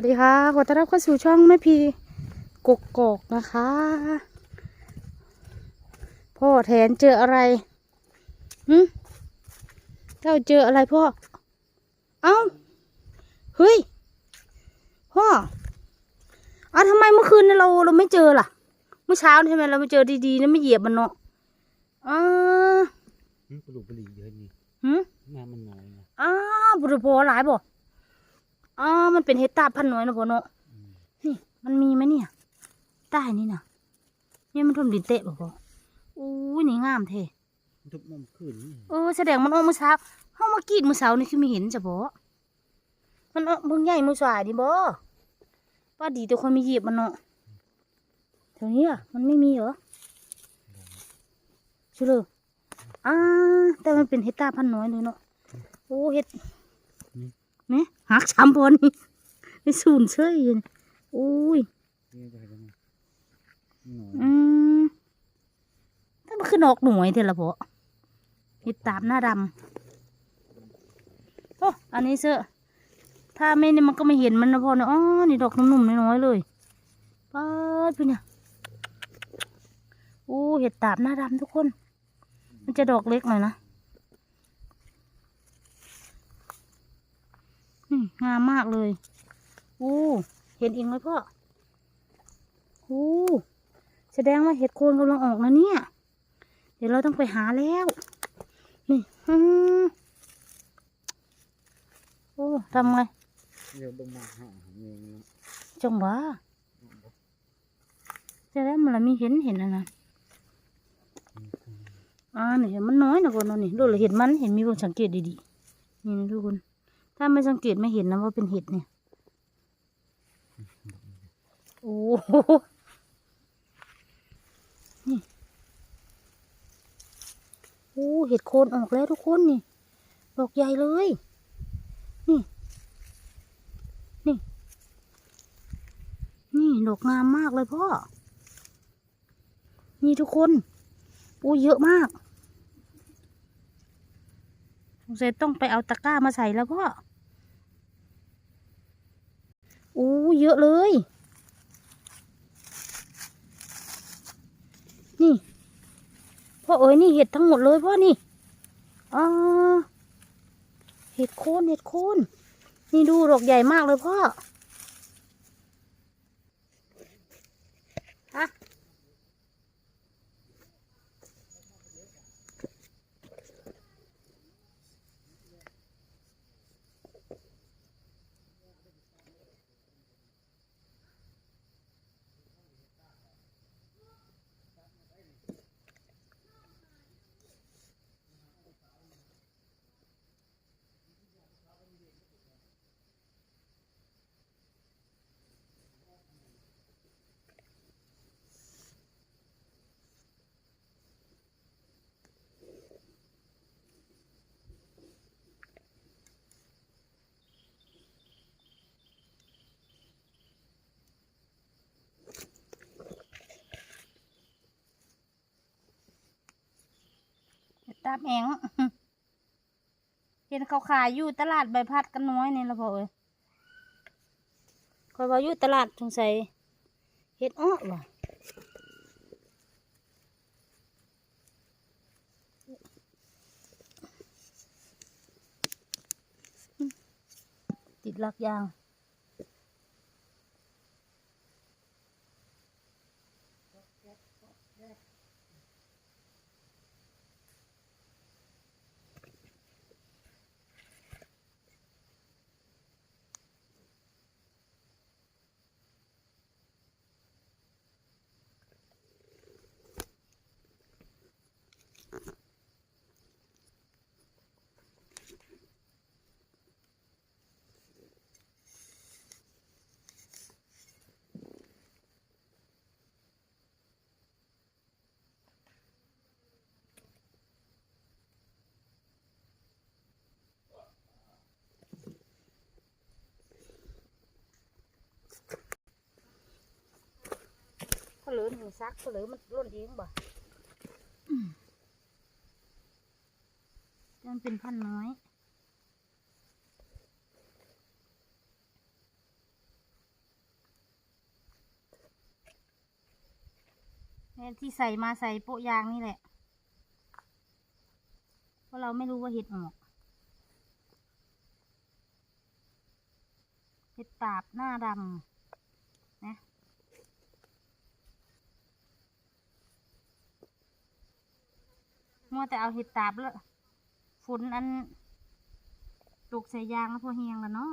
วัสดีค่ะขอต้อนรับเข้าสู่ช่องแม่พีกกกอกนะคะ พ่อแทนเจออะไรหึเจ้าเจออะไรพ่อ เอ้า เฮ้ย พ่อเอ้าทำไมเมื่อคืนเราเราไม่เจอล่ะ เมื่อเช้าทำไมเราไม่เจอดีๆนะไม่เหยียบมันเนาะอ้าอืมปลูกปลีเยอะนี่หึงานมันน้อยนะอ้าวบุรุษพอหลายบ่ อ้ามันเป็นเห็ดตาบพันน้อยนะพ่อเนาะอืมนี่มันมีไหมเนี่ย ใต้นี่นะเนี่ยมันทมดินเตะบ่พ่ออู้ยนี่งามแท้มันทุบมันขึ้นนี่เออแสดงมันออกเมื่อเช้าเฮามากรีดเมื่อเช้านี่คือไม่เห็นจ้ะบ่มันออกเบิ่งใหญ่มือสายดิบ่ป้าดีแต่คนมีเหยียบมันเนาะแถวนี้อะมันไม่มีเหรอใช่เลยอ่าแต่มันเป็นเห็ดตาพันน้อยเลยเนาะโอ้เห็ด นี่หักช้ำพอนี่ไม่สูนเชยอยู่นี่อุ้ยนี่ไปแล้วนะน้อยอืมถ้ามันขึ้นออกหน่วยเถอะละพอเห็ดตาบหน้าดำโอ้อันนี้เสื้อถ้าไม่นี่มันก็ไม่เห็นมันนะพอเนอะอ๋อนี่ดอกนุ่มๆน้อยๆเลยปัดไปเนี่ยโอ้เห็ดตาบหน้าดำทุกคน มันจะดอกเล็กหน่อยนะ งามมากเลยโอ้เห็นเองไหมพ่อโอ้แสดงว่าเห็ดโคนกำลังออกนะเนี่ย เดี๋ยวเราต้องไปหาแล้ว นี่อืมโอ้ทำไงเดี๋ยวลงมาหาเองนะจังหวะจะได้มันละมีเห็นเห็นนะไรนะอ่าเนี่ยมันน้อยนะคนเนาะนี่ดูเลยเห็นมันเห็นมีคนสังเกตดีๆนี่นะทุกคน ถ้าไม่สังเกตไม่เห็นนะว่าเป็นเห็ดเนี่ย โอ้โหนี่โอ้เห็ดโคนออกแล้วทุกคนนี่ดอกใหญ่เลย นี่ นี่ นี่ดอกงามมากเลยพ่อ นี่ทุกคนอู้เยอะมากสงสัยต้องไปเอาตะกร้ามาใส่แล้วพ่อ อู้เยอะเลย นี่พ่อเอ๋ยนี่เห็ดทั้งหมดเลยพ่อนี่อ่าเห็ดโคนเห็ดโคนนี่ดูดอกใหญ่มากเลยพ่อ ตาแองเห็นเขาขายอยู่ตลาดใบพัดกันน้อยนี่ละพอเอ้ยคอยว่าอยู่ตลาดสงสัยเห็ดอ้อว่ะติดลักยาง อหนึ่งซักเผลอมันร่นเองบ่มันเป็นพันน้อยที่ใส่มาใส่โปะยางนี่แหละ เพราะเราไม่รู้ว่าเห็ดออก เห็ดตาบหน้าดำ มัวแต่เอาเห็ดตาบแล้วฝนอันตกใส่ยางแล้วพอเฮียงแล้วเนาะ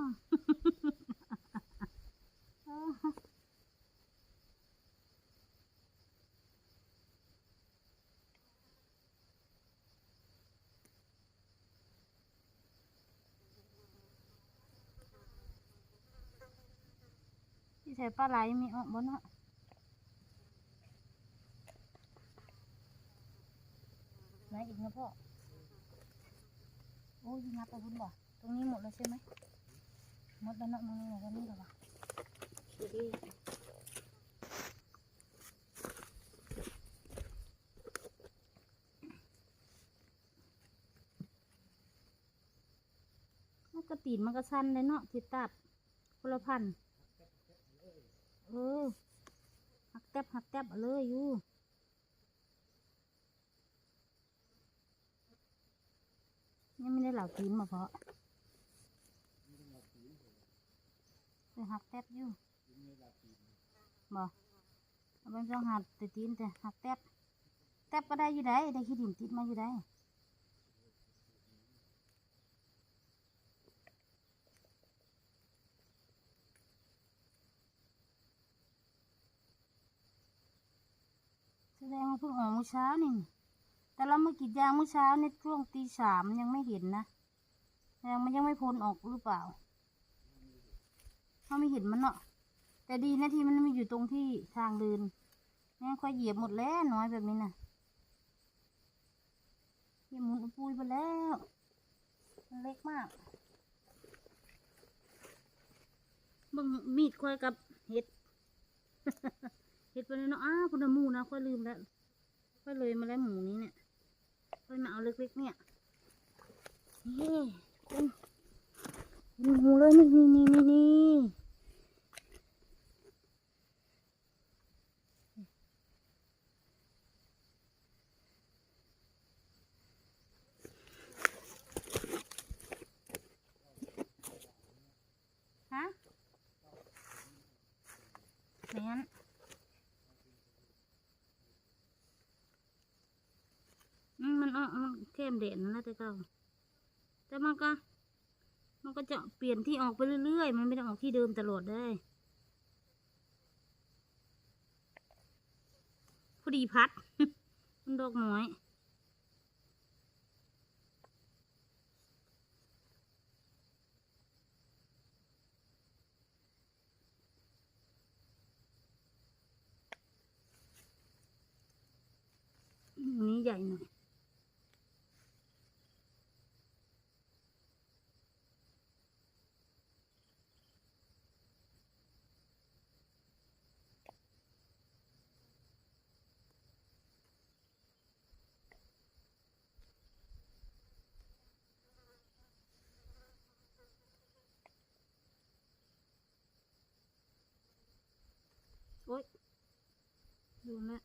ที่ใส่ปลาไหลมีออกบนเนาะ ไหนอีกนะพ่อ โอ้ยงับไปบุญบ่ตรงนี้หมดแล้วใช่ไหมหมดแล้วเนาะตรงนี้หมดแล้วนี่หรอวะดีมันกระตีนมันก็สั้นเลยเนาะทิตัดคนลพันเออหักแทบหักแทบเลยอยู่ ยังไม่ได้เหล่ากินมาเพาะไปหักแทบอยู่บ่เอาเป็นต้องหัดแต่ตีนแต่หักแทบแทบก็ได้อยู่ได้ได้ขี้ดินติดมาอยู่ได้แสดงว่าเพิ่งออกเมื่อเช้านี่ แต่เรามากีดยางเมื่อเช้าในช่วงตีสามยังไม่เห็นนะแสดงมันยังไม่พ้นออกหรือเปล่าเขาไม่เห็นมันเนาะแต่ดีนะที่มันไม่อยู่ตรงที่ทางเดินแม่ค่อยเหยียบหมดแล้วน้อยแบบนี้นะเหยียบหมุนปุยไปแล้วมันเล็กมากบึงมีดค่อยกับเห็ดเห็ดไปเลยเนาะอ้าวคุณหมูนะค่อยลืมแล้วค่อยเลยมาแล้วหมูนี้เนี่ย ค่อนมาเอาเล็กๆเนี่ยนี่คุณคุณหมูเลยนี่นี่นี่นี่นี่ฮะแม่น อืมมันออก มันเด่นนะแต่เก่าแต่มันก็มันก็จะเปลี่ยนที่ออกไปเรื่อยๆ มันไม่ได้ออกที่เดิมตลอดได้พอดีพัด มันดอกน้อยอันนี้ใหญ่หน่อย ดูนะ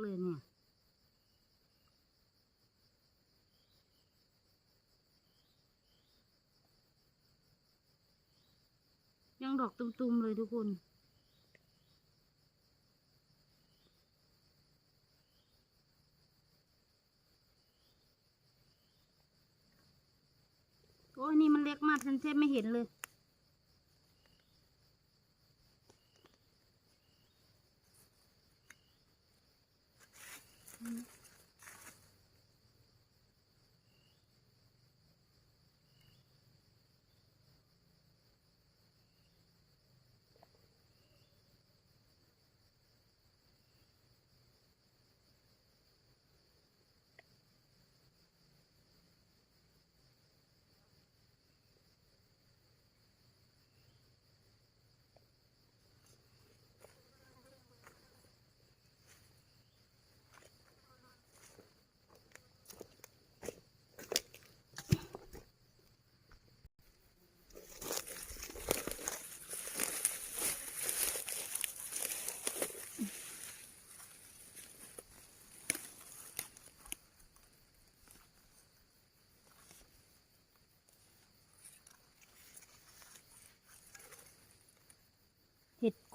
เลยเนี่ยยังดอกตุ่มๆเลยทุกคน โอ้ยนี่มันเล็กมากฉันแทบไม่เห็นเลย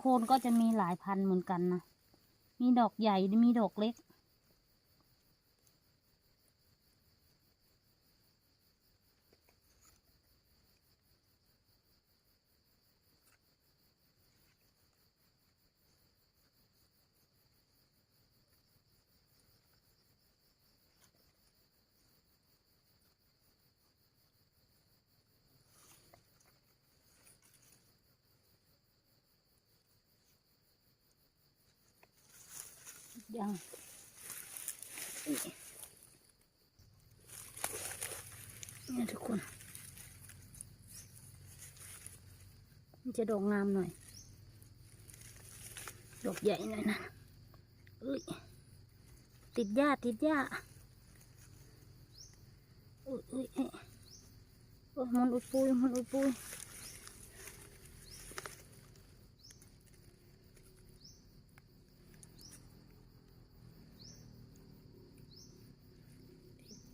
โคนก็จะมีหลายพันธุ์เหมือนกันนะ มีดอกใหญ่ มีดอกเล็ก ยังอุ๊ยเนี่ยทุกคน มันจะดอกงามหน่อย ดอกใหญ่หน่อยนะเอ้ย ติดหญ้าติดหญ้าอุ้ยอุ้ยเอ้ยโอ้ยมันอุดปุยมันอุดปุย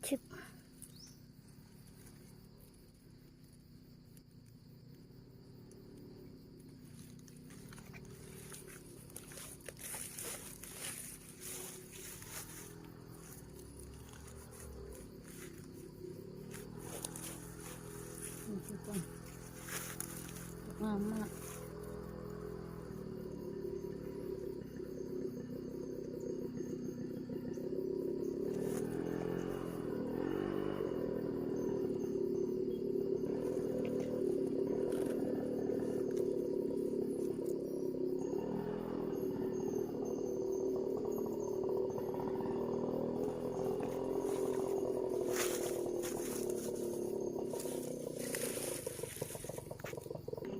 ชึบ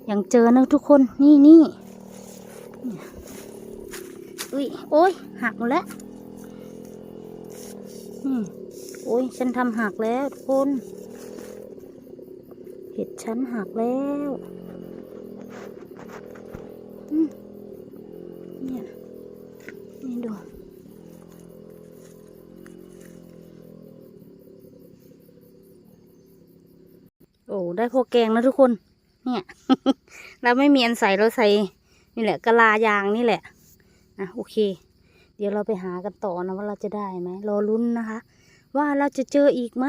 นี่ทุกคนงามมากยังเจอนะทุกคนนี่นี่อุ้ยโอ้ยหักหมดแล้วอืมโอ้ยฉันทำหักแล้วทุกคนเห็ดฉันหักแล้วเนี่ยนี่ดูโอ้ได้พอแกงแล้วทุกคน เนี่ย เราไม่มีอันใส่เราใส่นี่แหละกะลายางนี่แหละนะโอเค เดี๋ยวเราไปหากันต่อนะว่าเราจะได้ไหมรอลุ้นนะคะ ว่าเราจะเจออีกไหม